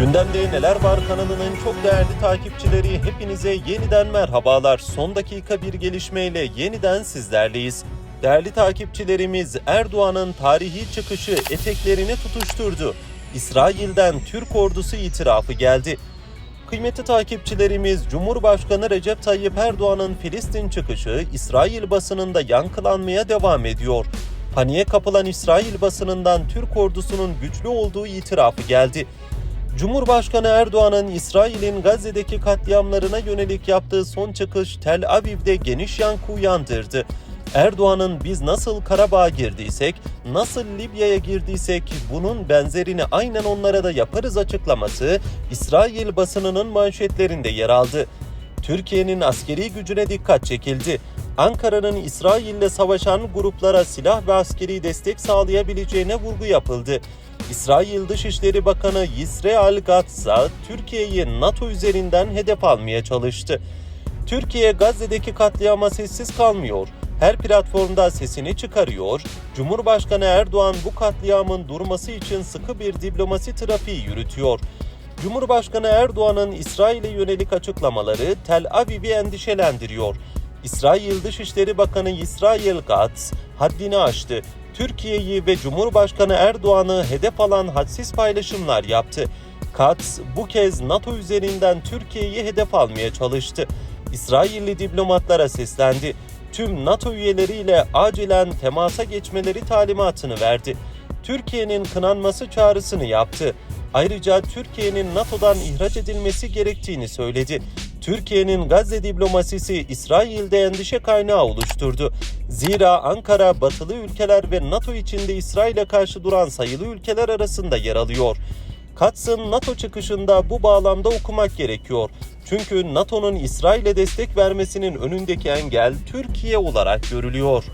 Gündemde Neler Var kanalının çok değerli takipçileri hepinize yeniden merhabalar. Son dakika bir gelişmeyle yeniden sizlerleyiz. Değerli takipçilerimiz Erdoğan'ın tarihi çıkışı eteklerini tutuşturdu. İsrail'den Türk ordusu itirafı geldi. Kıymetli takipçilerimiz Cumhurbaşkanı Recep Tayyip Erdoğan'ın Filistin çıkışı İsrail basınında yankılanmaya devam ediyor. Paniğe kapılan İsrail basınından Türk ordusunun güçlü olduğu itirafı geldi. Cumhurbaşkanı Erdoğan'ın İsrail'in Gazze'deki katliamlarına yönelik yaptığı son çıkış Tel Aviv'de geniş yankı uyandırdı. Erdoğan'ın biz nasıl Karabağ'a girdiysek, nasıl Libya'ya girdiysek bunun benzerini aynen onlara da yaparız açıklaması İsrail basınının manşetlerinde yer aldı. Türkiye'nin askeri gücüne dikkat çekildi. Ankara'nın İsrail'le savaşan gruplara silah ve askeri destek sağlayabileceğine vurgu yapıldı. İsrail Dışişleri Bakanı Yisrael Gatsa, Türkiye'yi NATO üzerinden hedef almaya çalıştı. Türkiye Gazze'deki katliama sessiz kalmıyor. Her platformda sesini çıkarıyor. Cumhurbaşkanı Erdoğan bu katliamın durması için sıkı bir diplomasi trafiği yürütüyor. Cumhurbaşkanı Erdoğan'ın İsrail'e yönelik açıklamaları Tel Aviv'i endişelendiriyor. İsrail Dışişleri Bakanı İsrail Katz haddini aştı. Türkiye'yi ve Cumhurbaşkanı Erdoğan'ı hedef alan hadsiz paylaşımlar yaptı. Katz bu kez NATO üzerinden Türkiye'yi hedef almaya çalıştı. İsrailli diplomatlara seslendi. Tüm NATO üyeleriyle acilen temasa geçmeleri talimatını verdi. Türkiye'nin kınanması çağrısını yaptı. Ayrıca Türkiye'nin NATO'dan ihraç edilmesi gerektiğini söyledi. Türkiye'nin Gazze diplomasisi İsrail'de endişe kaynağı oluşturdu. Zira Ankara batılı ülkeler ve NATO içinde İsrail'e karşı duran sayılı ülkeler arasında yer alıyor. Katz'ın NATO çıkışında bu bağlamda okumak gerekiyor. Çünkü NATO'nun İsrail'e destek vermesinin önündeki engel Türkiye olarak görülüyor.